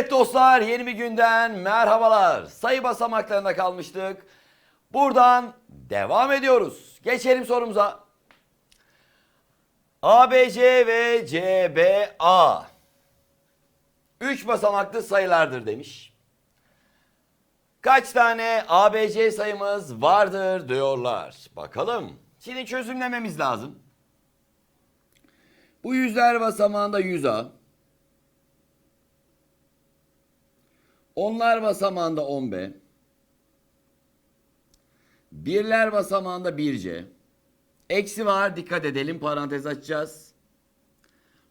Evet dostlar yeni bir günden merhabalar. Sayı basamaklarında kalmıştık. Buradan devam ediyoruz. Geçelim sorumuza. ABC ve CBA 3 basamaklı sayılardır demiş. Kaç tane ABC sayımız vardır diyorlar. Bakalım. Şimdi çözümlememiz lazım. Bu yüzler basamağında 100A. Onlar basamağında 10B. Birler basamağında 1C. Eksi var dikkat edelim parantez açacağız.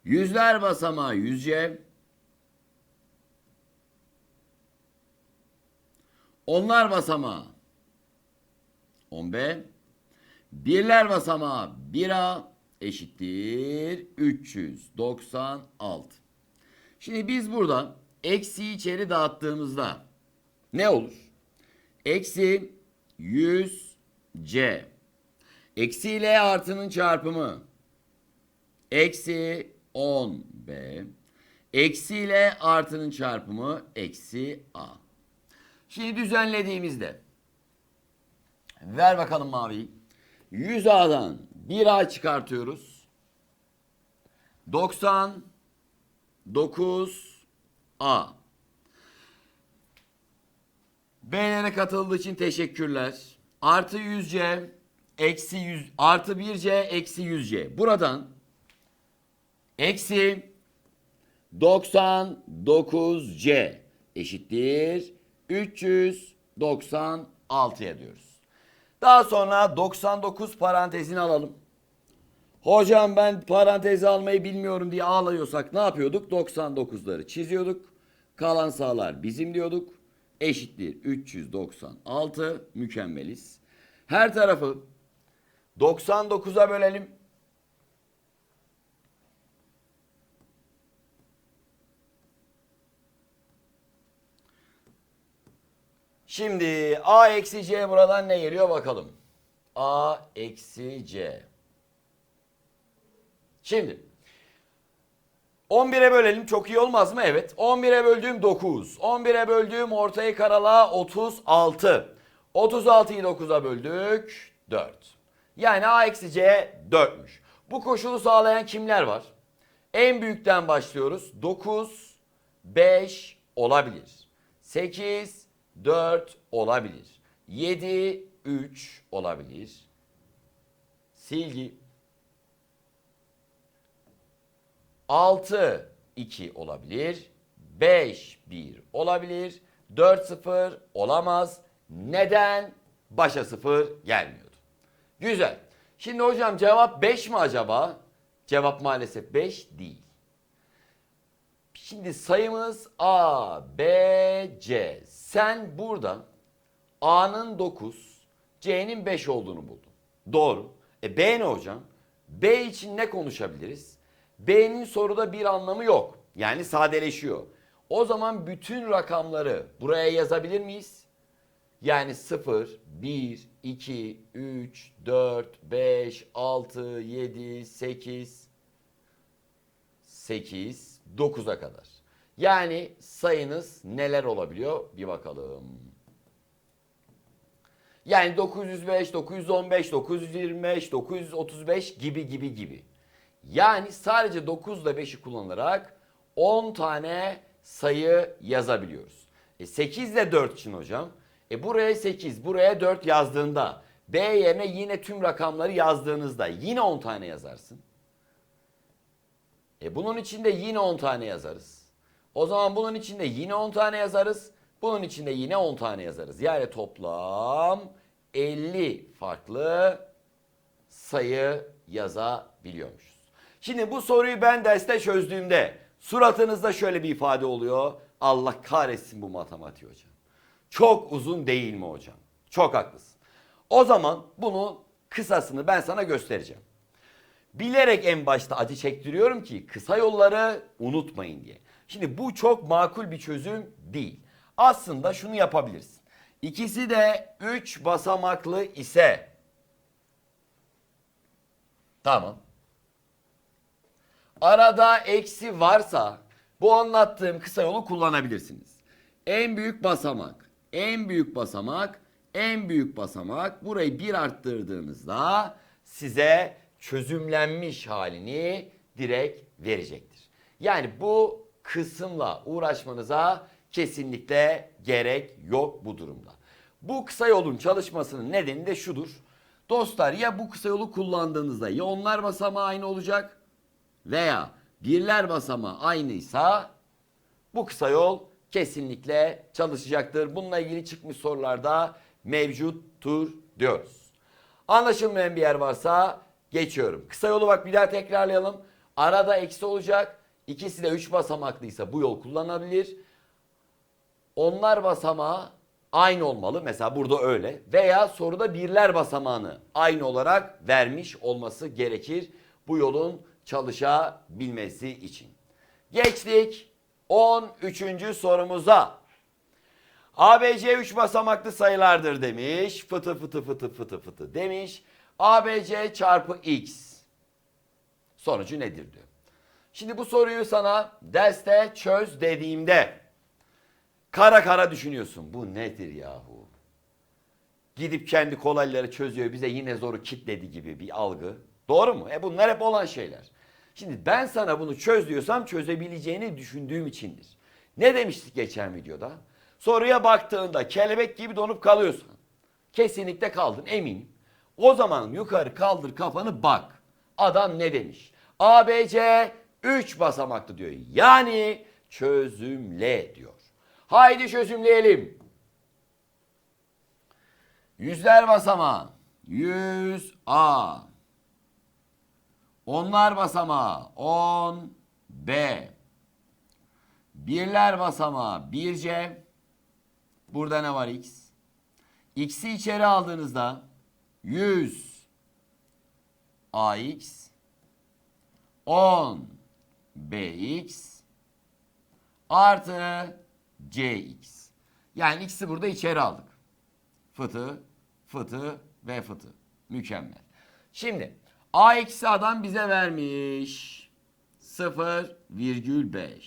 Yüzler basamağı 100C. Onlar basamağı 10B. Birler basamağı 1A eşittir 396. Şimdi biz burada eksiyi içeri dağıttığımızda ne olur? Eksi 100C. Eksi ile artının çarpımı. Eksi 10B. Eksi ile artının çarpımı eksi A. Şimdi düzenlediğimizde ver bakalım maviyi. 100A'dan 1A çıkartıyoruz. 99A. Beğenene katıldığı için teşekkürler. Artı 100C eksi 100 artı 1C eksi 100C. Buradan eksi 99C eşittir 396'ya diyoruz. Daha sonra 99 parantezini alalım. Hocam ben parantezi almayı bilmiyorum diye ağlıyorsak ne yapıyorduk? 99'ları çiziyorduk. Kalan sağlar bizim diyorduk. Eşittir 396 mükemmeliz. Her tarafı 99'a bölelim. Şimdi A eksi C buradan ne geliyor bakalım. A eksi C. Şimdi 11'e bölelim çok iyi olmaz mı? Evet. 11'e böldüğüm 9. 11'e böldüğüm ortayı karala 36. 36'yı 9'a böldük 4. Yani A eksi C 4'müş. Bu koşulu sağlayan kimler var? En büyükten başlıyoruz. 9, 5 olabilir. 8, 4 olabilir. 7, 3 olabilir. Silgi 6 2 olabilir. 5 1 olabilir. 4 0 olamaz. Neden? Başa 0 gelmiyordu. Güzel. Şimdi hocam cevap 5 mi acaba? Cevap maalesef 5 değil. Şimdi sayımız A, B, C. Sen burada A'nın 9, C'nin 5 olduğunu buldun. Doğru. E B ne hocam? B için ne konuşabiliriz? B'nin soruda bir anlamı yok. Yani sadeleşiyor. O zaman bütün rakamları buraya yazabilir miyiz? Yani 0, 1, 2, 3, 4, 5, 6, 7, 8, 8, 9'a kadar. Yani sayınız neler olabiliyor bir bakalım. Yani 905, 915, 925, 935 gibi gibi gibi. Yani sadece 9 ile 5'i kullanarak 10 tane sayı yazabiliyoruz. E 8 ile 4 için hocam. E buraya 8, buraya 4 yazdığında B yerine yine tüm rakamları yazdığınızda yine 10 tane yazarsın. E bunun içinde yine 10 tane yazarız. O zaman bunun içinde yine 10 tane yazarız. Bunun içinde yine 10 tane yazarız. Yani toplam 50 farklı sayı yazabiliyormuşuz. Şimdi bu soruyu ben derste çözdüğümde suratınızda şöyle bir ifade oluyor. Allah kahretsin bu matematiği hocam. Çok uzun değil mi hocam? Çok haklısın. O zaman bunu kısasını ben sana göstereceğim. Bilerek en başta acı çektiriyorum ki kısa yolları unutmayın diye. Şimdi bu çok makul bir çözüm değil. Aslında şunu yapabilirsin. İkisi de 3 basamaklı ise Tamam. Arada eksi varsa bu anlattığım kısa yolu kullanabilirsiniz. En büyük basamak, en büyük basamak, en büyük basamak. Burayı bir arttırdığınızda size çözümlenmiş halini direkt verecektir. Yani bu kısımla uğraşmanıza kesinlikle gerek yok bu durumda. Bu kısa yolun çalışmasının nedeni de şudur. Dostlar ya bu kısa yolu kullandığınızda ya onlar basamağı aynı olacak veya birler basamağı aynıysa bu kısa yol kesinlikle çalışacaktır. Bununla ilgili çıkmış sorularda mevcuttur diyoruz. Anlaşılmayan bir yer varsa geçiyorum. Kısa yolu bak bir daha tekrarlayalım. Arada eksi olacak. İkisi de 3 basamaklıysa bu yol kullanılabilir. Onlar basamağı aynı olmalı. Mesela burada öyle. Veya soruda birler basamağını aynı olarak vermiş olması gerekir. Bu yolun çalışabilmesi için. Geçtik 13. sorumuza. ABC 3 basamaklı sayılardır demiş. Fıtı fıtı fıtı fıtı fıtı demiş. ABC çarpı x sonucu nedir diyor. Şimdi bu soruyu sana derste çöz dediğimde kara kara düşünüyorsun. Bu nedir yahu? Gidip kendi kolayları çözüyor bize yine zoru kitledi gibi bir algı. Doğru mu? E bunlar hep olan şeyler. Şimdi ben sana bunu çöz diyorsam çözebileceğini düşündüğüm içindir. Ne demiştik geçen videoda? Soruya baktığında kelebek gibi donup kalıyorsan kesinlikle kaldın eminim. O zaman yukarı kaldır kafanı bak. Adam ne demiş? ABC 3 basamaklı diyor. Yani çözümle diyor. Haydi çözümleyelim. Yüzler basamağı. 100A. Onlar basamağı. 10B. Birler basamağı. 1C. Burada ne var X? X'i içeri aldığınızda 100 AX 10 BX artı CX. Yani X'i burada içeri aldık. Fıtı, fıtı ve fıtı. Mükemmel. Şimdi AX'i adam bize vermiş. 0,5.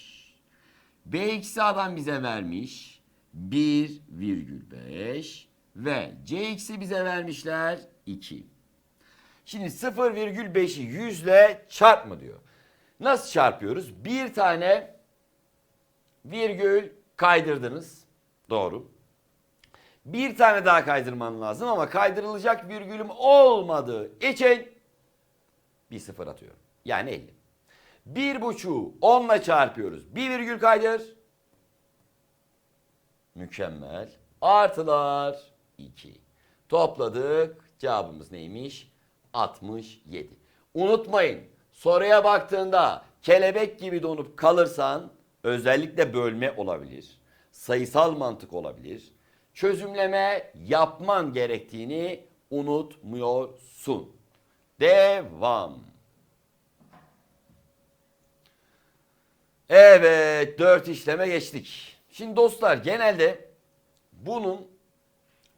BX'i adam bize vermiş. 1,5 ve CX'i bize vermişler 2. Şimdi 0,5'i 100 ile çarpma diyor. Nasıl çarpıyoruz? Bir tane virgül kaydırdınız. Doğru. Bir tane daha kaydırman lazım ama kaydırılacak virgülüm olmadığı için bir sıfır atıyorum. Yani 50. Bir buçuğu 10 ile çarpıyoruz. Bir virgül kaydır. Mükemmel. Artılar 2. Topladık. Cevabımız neymiş? 67. Unutmayın. Soruya baktığında kelebek gibi donup kalırsan özellikle bölme olabilir. Sayısal mantık olabilir. Çözümleme yapman gerektiğini unutmuyorsun. Devam. Evet, dört işleme geçtik. Şimdi dostlar genelde bunun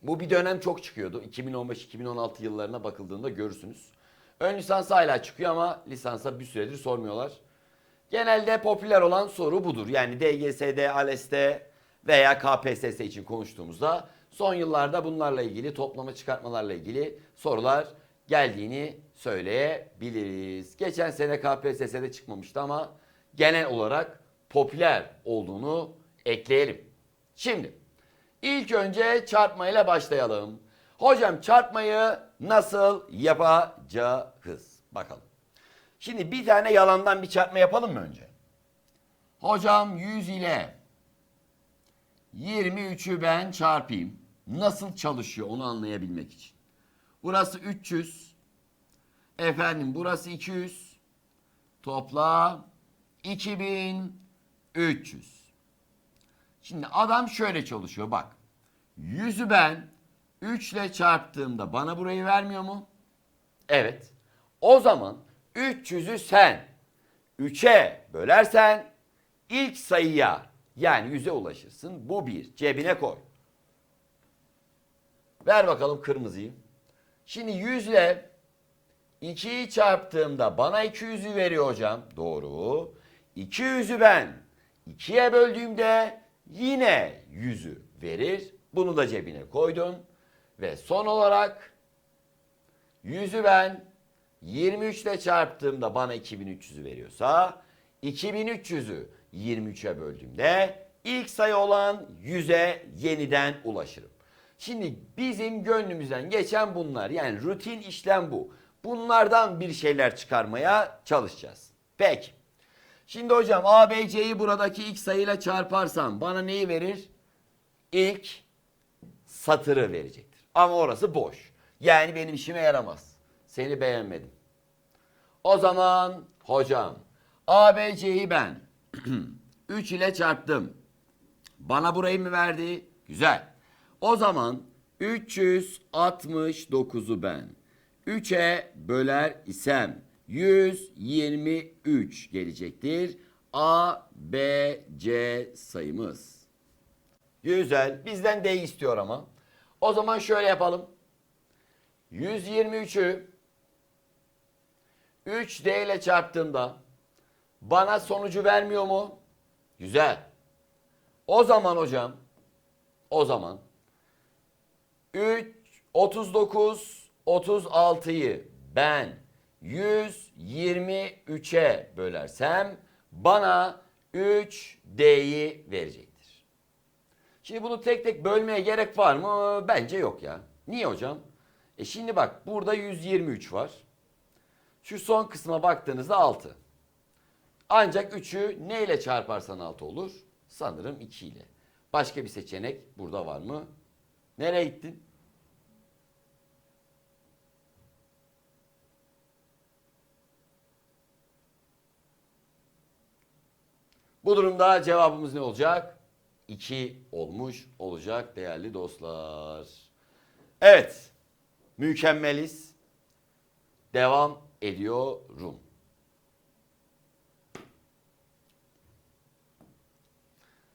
bu bir dönem çok çıkıyordu. 2015-2016 yıllarına bakıldığında görürsünüz. Ön lisans hala çıkıyor ama lisansa bir süredir sormuyorlar. Genelde popüler olan soru budur. Yani DGS'de, ALES'te veya KPSS için konuştuğumuzda son yıllarda bunlarla ilgili toplama çıkartmalarla ilgili sorular geldiğini söyleyebiliriz. Geçen sene KPSS'de çıkmamıştı ama genel olarak popüler olduğunu ekleyelim. Şimdi ilk önce çarpmayla başlayalım. Hocam çarpmayı nasıl yapacağız? Bakalım. Şimdi bir tane yalandan bir çarpma yapalım mı önce? Hocam 100 ile 23'ü ben çarpayım. Nasıl çalışıyor onu anlayabilmek için. Burası 300. Efendim burası 200. Topla 2300. Şimdi adam şöyle çalışıyor bak. 100'ü ben 3 ile çarptığımda bana burayı vermiyor mu? Evet. O zaman 300'ü sen 3'e bölersen ilk sayıya yani 100'e ulaşırsın. Bu bir. Cebine koy. Ver bakalım kırmızıyı. Şimdi 100 ile 2'yi çarptığımda bana 200'ü veriyor hocam. Doğru. 200'ü ben 2'ye böldüğümde yine 100'ü verir. Bunu da cebine koydun. Ve son olarak 100'ü ben 23 ile çarptığımda bana 2300'ü veriyorsa 2300'ü 23'e böldüğümde ilk sayı olan 100'e yeniden ulaşırım. Şimdi bizim gönlümüzden geçen bunlar yani rutin işlem bu. Bunlardan bir şeyler çıkarmaya çalışacağız. Peki. Şimdi hocam A, B, C'yi buradaki ilk sayıyla çarparsam bana neyi verir? İlk satırı verecektir. Ama orası boş. Yani benim işime yaramaz. Seni beğenmedim. O zaman hocam ABC'yi ben 3 ile çarptım. Bana burayı mı verdi? Güzel. O zaman 369'u ben 3'e böler isem 123 gelecektir. A, B, C sayımız. Güzel. Bizden D istiyor ama. O zaman şöyle yapalım. 123'ü 3D ile çarptığımda bana sonucu vermiyor mu? Güzel. O zaman hocam o zaman 3 39 36'yı ben 123'e bölersem bana 3D'yi verecektir. Şimdi bunu tek tek bölmeye gerek var mı? Bence yok ya. Niye hocam? E şimdi bak burada 123 var. Şu son kısma baktığınızda 6. Ancak 3'ü ne ile çarparsan 6 olur? Sanırım 2 ile. Başka bir seçenek burada var mı? Nereye gittin? Bu durumda cevabımız ne olacak? 2 olmuş olacak değerli dostlar. Evet. Mükemmeliz. Devam ediyorum.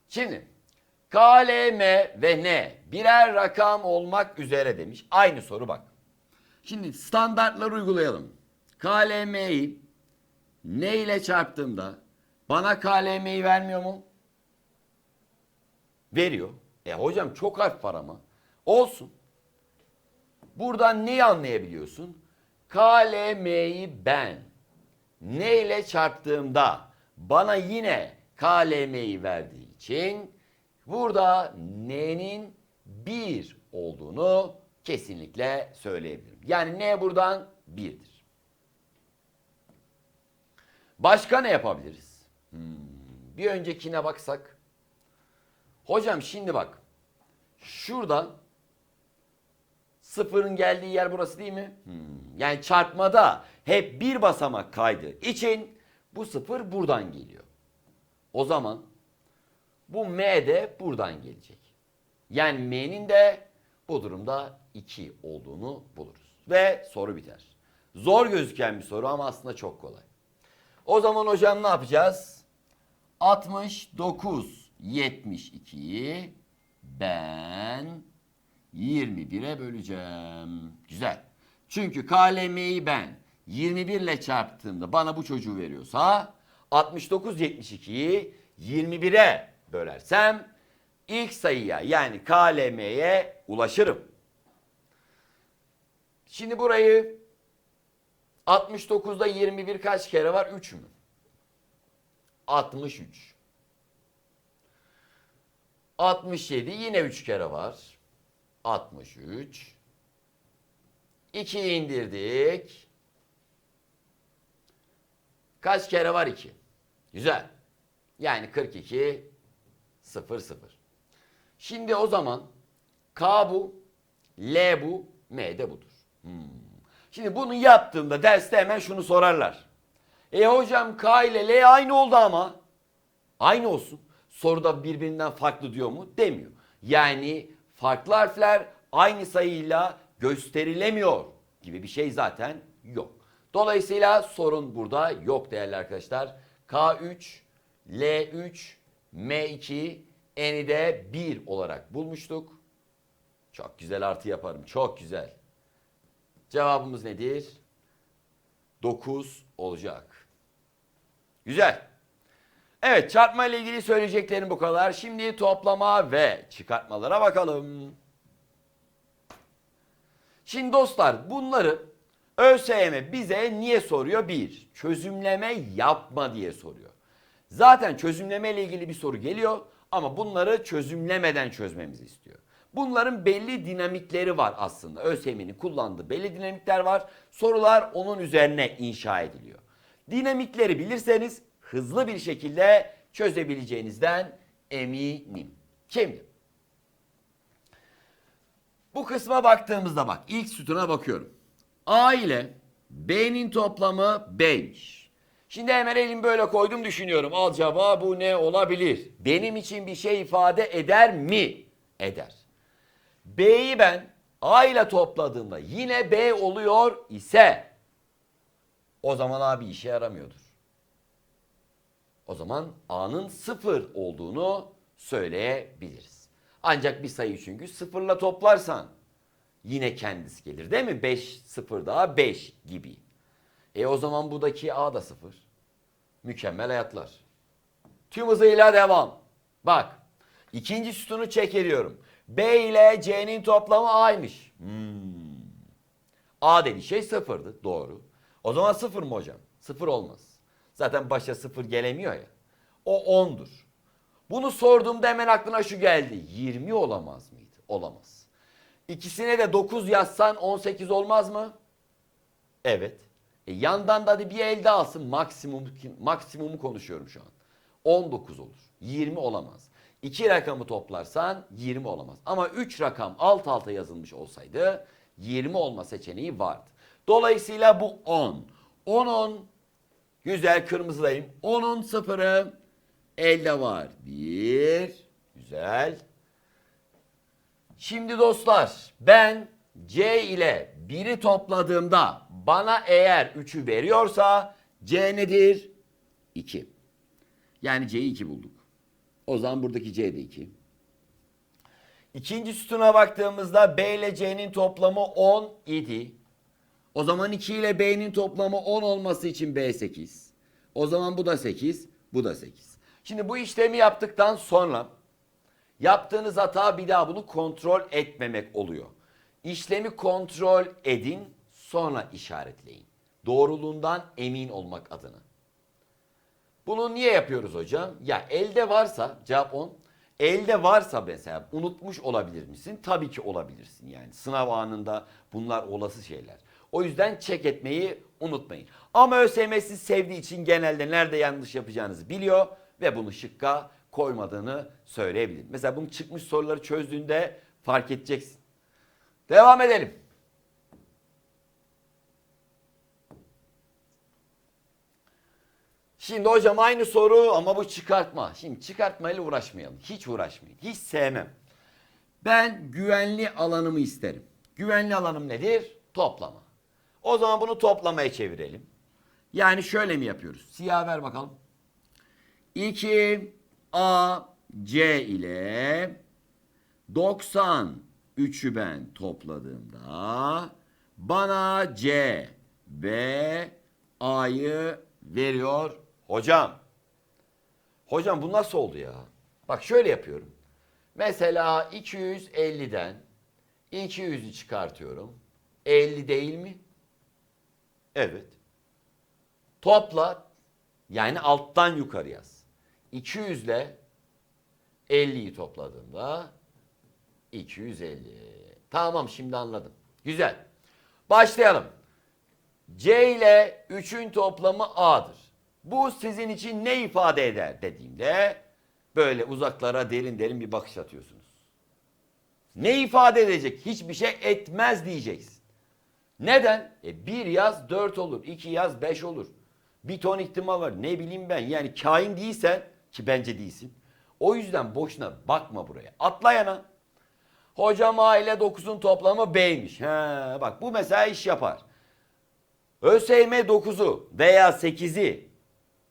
Şimdi K, L, M ve N birer rakam olmak üzere demiş. Aynı soru bak. Şimdi standartları uygulayalım. K, L, M'yi N ile çarptığımda bana K, L, M'yi vermiyor mu? Veriyor. E hocam çok harf var ama. Olsun. Buradan neyi anlayabiliyorsun? K, L, M'yi ben ne ile çarptığımda bana yine K, L, M'yi verdiği için burada N'nin 1 olduğunu kesinlikle söyleyebilirim. Yani N buradan 1'dir. Başka ne yapabiliriz? Hmm, bir öncekine baksak. Hocam şimdi bak. Şuradan sıfırın geldiği yer burası değil mi? Hmm, Yani çarpmada hep bir basamak kaydı için bu sıfır buradan geliyor. O zaman bu M de buradan gelecek. Yani M'nin de bu durumda 2 olduğunu buluruz. Ve soru biter. Zor gözüken bir soru ama aslında çok kolay. O zaman hocam ne yapacağız? 69 72'yi ben 21'e böleceğim. Güzel. Çünkü KLM'yi ben 21 ile çarptığımda bana bu çocuğu veriyorsa 69 72'yi 21'e bölersem ilk sayıya yani KLM'ye ulaşırım. Şimdi burayı 69'da 21 kaç kere var? 3 mü? 63. 67 yine 3 kere var. 63. 2'yi indirdik. Kaç kere var 2? Güzel. Yani 42 0 0. Şimdi o zaman K bu, L bu, M de budur. Hmm. Şimdi bunu yaptığımda derste hemen şunu sorarlar. E hocam K ile L aynı oldu ama. Aynı olsun. Soruda birbirinden farklı diyor mu? Demiyor. Yani farklı harfler aynı sayıyla gösterilemiyor gibi bir şey zaten yok. Dolayısıyla sorun burada yok değerli arkadaşlar. K3, L3, M2, N'i de 1 olarak bulmuştuk. Çok güzel artı yaparım. Çok güzel. Cevabımız nedir? 9 olacak. Güzel. Evet çarpma ile ilgili söyleyeceklerim bu kadar. Şimdi toplama ve çıkartmalara bakalım. Şimdi dostlar bunları ÖSYM bize niye soruyor? Bir, çözümleme yapma diye soruyor. Zaten çözümleme ile ilgili bir soru geliyor ama bunları çözümlemeden çözmemizi istiyor. Bunların belli dinamikleri var aslında. ÖSYM'nin kullandığı belli dinamikler var. Sorular onun üzerine inşa ediliyor. Dinamikleri bilirseniz hızlı bir şekilde çözebileceğinizden eminim. Şimdi bu kısma baktığımızda bak ilk sütuna bakıyorum. A ile B'nin toplamı B'ymiş. Şimdi hemen elimi böyle koydum düşünüyorum. Acaba bu ne olabilir? Benim için bir şey ifade eder mi? Eder. B'yi ben A ile topladığımda yine B oluyor ise o zaman abi işe yaramıyordur. O zaman A'nın sıfır olduğunu söyleyebiliriz. Ancak bir sayı çünkü sıfırla toplarsan yine kendisi gelir değil mi? 5 sıfır daha 5 gibi. E o zaman buradaki A da sıfır. Mükemmel hayatlar. Tüm hızıyla devam. Bak ikinci sütunu çek ediyorum. B ile C'nin toplamı A'ymış. Hmm. A dediği şey sıfırdı. Doğru. O zaman sıfır mı hocam? Sıfır olmaz. Zaten başa sıfır gelemiyor ya. O 10'dur. Bunu sorduğumda hemen aklına şu geldi. 20 olamaz mıydı? Olamaz. İkisine de 9 yazsan 18 olmaz mı? Evet. E yandan da hadi bir elde alsın maksimum maksimumu konuşuyorum şu an. 19 olur. 20 olamaz. İki rakamı toplarsan 20 olamaz. Ama 3 rakam alt alta yazılmış olsaydı 20 olma seçeneği vardı. Dolayısıyla bu 10. 10 10 güzel kırmızıdayım. 10'un sıfırı elde var. 1 güzel. Şimdi dostlar ben C ile 1'i topladığımda bana eğer 3'ü veriyorsa C nedir? 2. Yani C'yi 2 bulduk. O zaman buradaki C de 2. İkinci sütuna baktığımızda B ile C'nin toplamı 10 idi. O zaman 2 ile B'nin toplamı 10 olması için B 8. O zaman bu da 8, bu da 8. Şimdi bu işlemi yaptıktan sonra yaptığınız hata bir daha bunu kontrol etmemek oluyor. İşlemi kontrol edin, sonra işaretleyin. Doğruluğundan emin olmak adına. Bunu niye yapıyoruz hocam? Ya elde varsa cevap 10. Elde varsa mesela unutmuş olabilir misin? Tabii ki olabilirsin yani. Sınav anında bunlar olası şeyler. O yüzden çek etmeyi unutmayın. Ama ÖSYM sizi sevdiği için genelde nerede yanlış yapacağınızı biliyor ve bunu şıkka koymadığını söyleyebilir. Mesela bunu çıkmış soruları çözdüğünde fark edeceksin. Devam edelim. Şimdi hocam aynı soru ama bu çıkartma. Şimdi çıkartmayla uğraşmayalım. Hiç uğraşmayın. Hiç sevmem. Ben güvenli alanımı isterim. Güvenli alanım nedir? Toplama. O zaman bunu toplamaya çevirelim. Yani şöyle mi yapıyoruz? Siyah ver bakalım. 2 A C ile 93'ü ben topladığımda bana C ve A'yı veriyor hocam. Hocam bu nasıl oldu ya? Bak şöyle yapıyorum. Mesela 250'den 200'ü çıkartıyorum. 50 değil mi? Evet. Topla yani alttan yukarı yaz. 200 ile 50'yi topladığımda 250. Tamam şimdi anladım. Güzel. Başlayalım. C ile 3'ün toplamı A'dır. Bu sizin için ne ifade eder dediğimde böyle uzaklara derin derin bir bakış atıyorsunuz. Ne ifade edecek? Hiçbir şey etmez diyeceksin. Neden? E bir yaz 4 olur, iki yaz 5 olur. Bir ton ihtimal var. Ne bileyim ben. Yani kain değilsen ki bence değilsin. O yüzden boşuna bakma buraya. Atla yana. Hocam A ile 9'un toplamı B'ymiş. He, bak bu mesela iş yapar. ÖSYM 9'u veya 8'i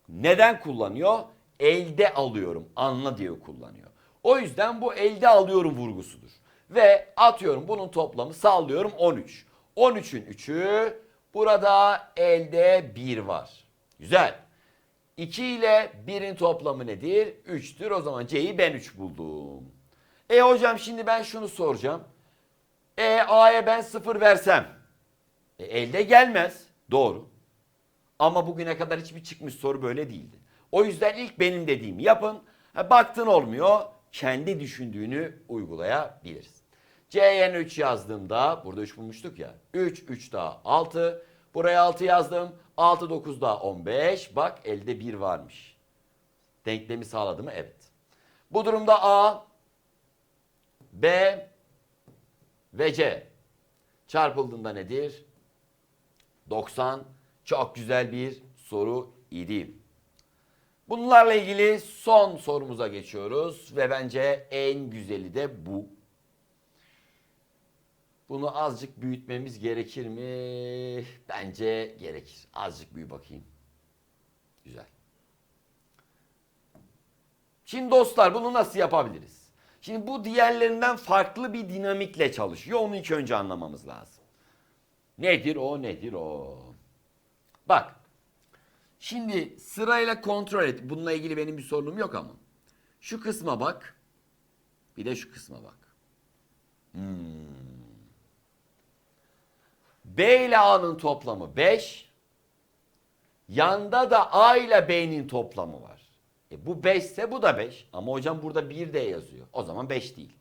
neden kullanıyor? Elde alıyorum. Anla diye kullanıyor. O yüzden bu elde alıyorum vurgusudur. Ve atıyorum bunun toplamı sallıyorum 13. 13'ün 3'ü burada elde 1 var. Güzel. 2 ile 1'in toplamı nedir? 3'tür. O zaman C'yi ben 3 buldum. E hocam şimdi ben şunu soracağım. E A'ya ben 0 versem e, elde gelmez. Doğru. Ama bugüne kadar hiçbir çıkmış soru böyle değildi. O yüzden ilk benim dediğimi yapın. Ha, baktın olmuyor. Kendi düşündüğünü uygulayabiliriz. C'ye 3 yazdığımda burada 3 bulmuştuk ya. 3, 3 daha 6. Buraya 6 yazdım. 6, 9 daha 15. Bak elde 1 varmış. Denklemi sağladı mı? Evet. Bu durumda A, B ve C çarpıldığında nedir? 90 çok güzel bir soru idi. Bunlarla ilgili son sorumuza geçiyoruz ve bence en güzeli de bu. Bunu azıcık büyütmemiz gerekir mi? Bence gerekir. Azıcık büyü bakayım. Güzel. Şimdi dostlar bunu nasıl yapabiliriz? Şimdi bu diğerlerinden farklı bir dinamikle çalışıyor. Onu ilk önce anlamamız lazım. Nedir o nedir o? Bak. Şimdi sırayla kontrol et. Bununla ilgili benim bir sorunum yok ama. Şu kısma bak. Bir de şu kısma bak. Hmm. B ile A'nın toplamı 5. Yanda da A ile B'nin toplamı var. E bu 5 ise bu da 5. Ama hocam burada 1 de yazıyor. O zaman 5 değil.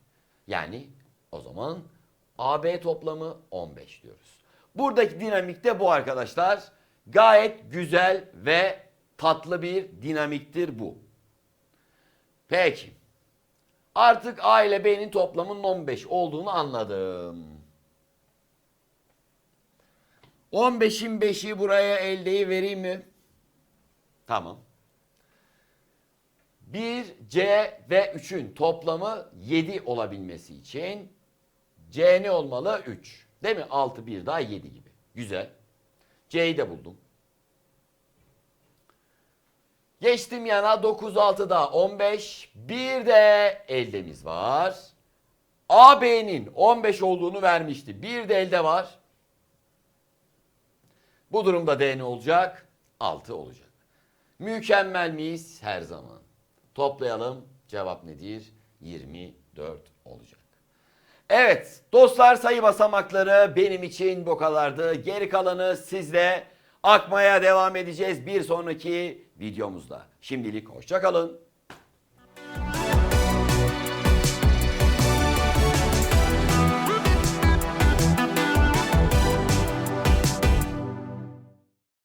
Yani o zaman AB toplamı 15 diyoruz. Buradaki dinamik de bu arkadaşlar. Gayet güzel ve tatlı bir dinamiktir bu. Peki. Artık A ile B'nin toplamının 15 olduğunu anladım. 15'in 5'i buraya eldeyi vereyim mi? Tamam. 1, C ve 3'ün toplamı 7 olabilmesi için C ne olmalı? 3. Değil mi? 6, 1 daha 7 gibi. Güzel. C'yi de buldum. Geçtim yana 9, 6 daha 15. Bir de eldemiz var. AB'nin 15 olduğunu vermişti. Bir de elde var. Bu durumda D ne olacak? 6 olacak. Mükemmel miyiz? Her zaman. Toplayalım. Cevap nedir? 24 olacak. Evet dostlar sayı basamakları benim için bu kadardı. Geri kalanı sizle akmaya devam edeceğiz bir sonraki videomuzda. Şimdilik hoşça kalın.